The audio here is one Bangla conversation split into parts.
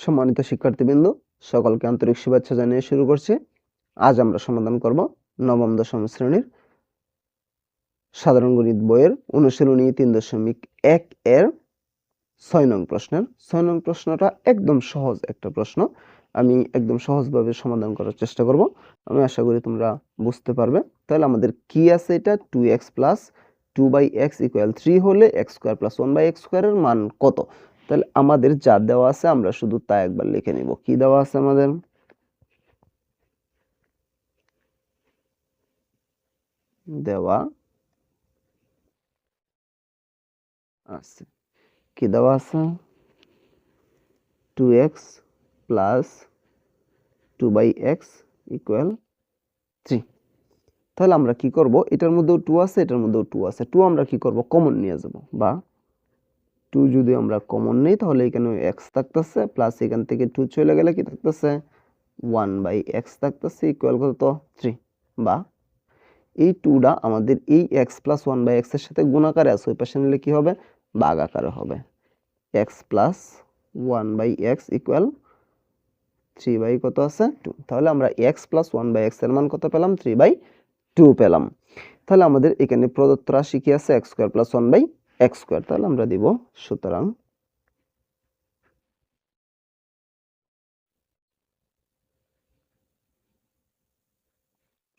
সম্মানিত শিক্ষার্থীবৃন্দ, সকলকে আন্তরিক শুভেচ্ছা জানিয়ে শুরু করছি। আজ আমরা সমাধান করব নবম, দশম শ্রেণির সাধারণ গণিত বইয়ের অনুশীলনী তিন দশমিক এক এর ছয় নং প্রশ্নের। ছয় নং প্রশ্নটা একদম সহজ একটা প্রশ্ন। আমি একদম সহজভাবে সমাধান করার চেষ্টা করব। আমি আশা করি তোমরা বুঝতে পারবে। তাহলে আমাদের কি আছে এটা? Two x plus two by x equal three হলে x square plus one by x স্কোয়ারের মান কত? তাহলে আমাদের যা দেওয়া আছে আমরা শুধু তা একবার লিখে নিব। কি দেওয়া আছে আমাদের? দেওয়া আছে। কি দেওয়া আছে? Two x plus two by x equal three তাহলে আমরা কি করব? এটার মধ্যেও টু আছে, এটার মধ্যেও টু আছে। টু আমরা কি করব? কমন নিয়ে যাব, বা টু যদি আমরা কমন নেই, তাহলে এখানে এক্স থাকতেছে প্লাস এখান থেকে টু চলে গেলে কি থাকতেছে? ওয়ান বাই এক্স থাকতেছে ইকুয়াল কত? থ্রি বা এই টুটা আমাদের এই এক্স প্লাস ওয়ান বাই এক্সের সাথে গুণাকারে আছে, ওই পাশে নিলে কি হবে? বাঘ আকারে হবে। X plus one by x equal three by কত আছে? টু তাহলে আমরা এক্স প্লাস ওয়ান বাই এক্সের মান কত পেলাম? থ্রি বাই টু পেলাম। তাহলে আমাদের এখানে প্রদত্ত রাশি কি আছে? X square plus one by x square তাহলে আমরা দিব, সুতরাং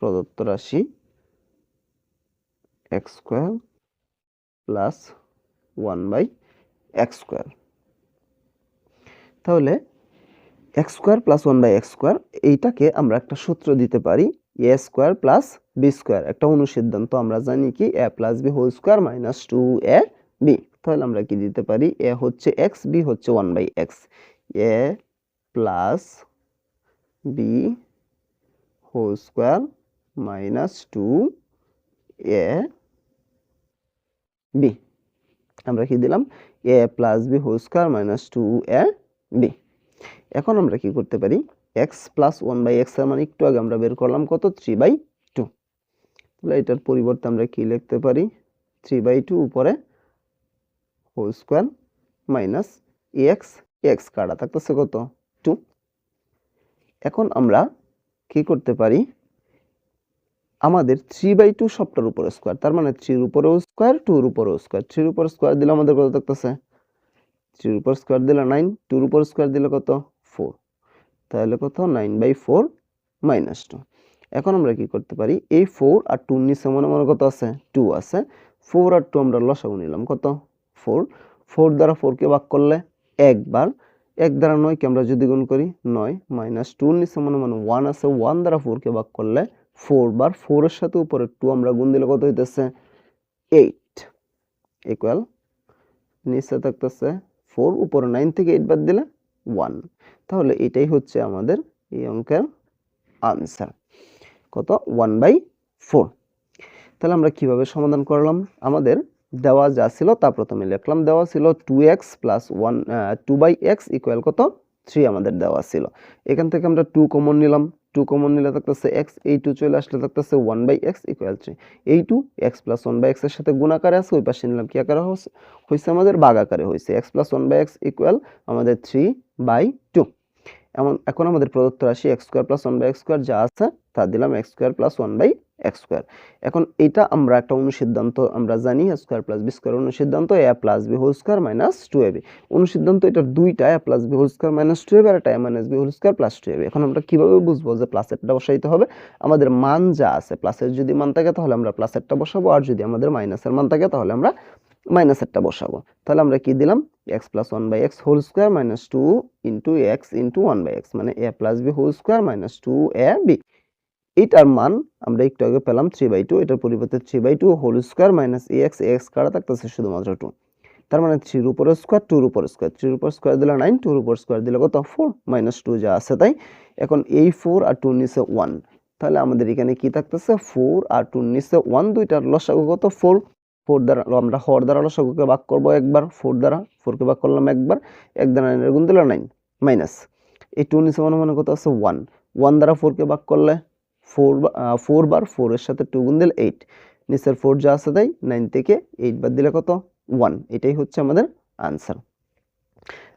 প্রদত্ত রাশি x square plus one by x square তাহলে x square plus one by x square এইটাকে আমরা একটা সূত্র দিতে পারি a square plus b square একটা অনুসিদ্ধান্ত আমরা জানি কি? A plus b whole square minus two a b তাহলে আমরা কি দিতে পারি? এ হচ্ছে এক্স বি হচ্ছে one by x a plus b whole square minus two a b আমরা কি দিলাম? A plus b whole square minus two a b এখন আমরা কি করতে পারি? এক্স প্লাস ওয়ান বাই এক্সের মানে একটু আগে আমরা বের করলাম কত? থ্রি বাই টু তাহলে এটার পরিবর্তে আমরা কি লিখতে পারি? থ্রি বাই টু উপরে whole square minus x x কাটা থাকতেছে কত? টু এখন আমরা কি করতে পারি? আমাদের থ্রি বাই টু সবটার উপরে স্কোয়ার তার মানে থ্রির উপরেও স্কোয়ার টুর উপরেও স্কোয়ার থ্রির উপর স্কোয়ার দিলে আমাদের কত থাকতেছে? থ্রির উপর স্কোয়ার দিলে নাইন টুর উপর স্কোয়ার দিলে কত? ফোর তাহলে কত? Nine by four minus two এখন আমরা কি করতে পারি? এই ফোর আর টুর নিচে মনে মনে কত আছে? টু আছে। ফোর আর টু আমরা লসাগু নিলাম কত? ফোর ফোর দ্বারা ফোরকে ভাগ করলে একবার। এক দ্বারা নয়কে আমরা যদি গুণ করি? নয় মাইনাস টুর নিচে মনে মনে ওয়ান আছে। ওয়ান দ্বারা ফোরকে ভাগ করলে ফোর বার ফোরের সাথে উপরে টু আমরা গুণ দিলে কত হইতেছে? এইট ইকুয়াল নিচে থাকতেছে ফোর, উপরে নাইন থেকে এইট বাদ দিলে ওয়ান তাহলে এটাই হচ্ছে আমাদের এই অঙ্কের আনসার কত? ওয়ান বাই ফোর তাহলে আমরা কীভাবে সমাধান করলাম? আমাদের দেওয়া যা ছিল তা প্রথমে লিখলাম। দেওয়া ছিল two x plus one two by x equal কত? থ্রি আমাদের দেওয়া ছিল। এখান থেকে আমরা টু কমন নিলাম। টু কমন নিলে থাকতেছে এক্স এই টু চলে আসলে থাকতেছে one by x equal three এই two x plus one by এক্সের সাথে গুণ আকারে আছে, ওই পাশে নিলাম কি আকারে হয়েছে আমাদের বাঘ আকারে হয়েছে x plus one by x equal আমাদের থ্রি বাই টু এমন, এখন আমাদের প্রদত্ত রাশি x square plus one by x square যা আছে, তা দিলাম x square plus one by x square এখন এটা আমরা একটা অনুসিদ্ধান্ত আমরা জানি স্কোয়ার প্লাস বি স্কোয়ার অনুসিদ্ধান্ত a plus b whole square minus two a b অনুসিদ্ধান্ত এটার দুইটা a plus b whole square minus two a b আর একটা a minus b whole square plus two a এখন আমরা কীভাবে বুঝব যে প্লাসেরটা বসাইতে হবে? আমাদের মান যা আছে প্লাসের যদি মান থাকে তাহলে আমরা প্লাসেরটা বসাবো, আর যদি আমাদের মাইনাসের মান থাকে তাহলে আমরা মাইনাসেরটা বসাবো। তাহলে আমরা কি দিলাম? X plus one by x whole square minus two into x into one by x মানে a plus b whole square minus two a b এটার মান আমরা একটু আগে পেলাম থ্রি বাই টু এটার পরিবর্তে three by two whole square minus a x x কাটা থাকতেছে শুধুমাত্র টু তার মানে থ্রির উপর স্কোয়ার টুর উপর স্কোয়ার থ্রির উপর স্কোয়ার দিলে নাইন টুর উপর স্কোয়ার দিলে কত? ফোর মাইনাস টু যা আছে তাই? এখন এই ফোর আর টুর নিচে ওয়ান তাহলে আমাদের এখানে কি থাকতেছে? ফোর আর টুর নিচে ওয়ান দুইটার লসাগু কত? ফোর ফোর দ্বারা, আমরা হর দ্বারা লসাগুকে ভাগ করব একবার। ফোর দ্বারা ফোরকে ভাগ করলাম একবার। এক দ্বারা নাইনের গুণ দিলে নাইন মাইনাস এই টু নিচে মনে মনে কত আছে? ওয়ান ওয়ান দ্বারা ফোরকে ভাগ করলে ফোর ফোর বার ফোরের সাথে টু গুণ দিলে এইট নিচের ফোর যা আছে তাই নাইন থেকে এইট বাদ দিলে কত? ওয়ান এটাই হচ্ছে আমাদের আনসার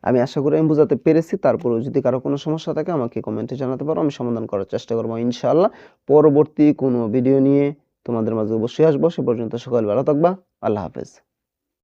আমি আশা করি আমি বোঝাতে পেরেছি। তারপরেও যদি কারও কোনো সমস্যা থাকে আমাকে কমেন্টে জানাতে পারো। আমি সমাধান করার চেষ্টা করব ইনশাআল্লাহ। পরবর্তী কোনো ভিডিও নিয়ে তোমাদের মাঝে অবশ্যই আসব। সে পর্যন্ত সকাল ভালো থাকবা। আল্লাহ হাফেজ।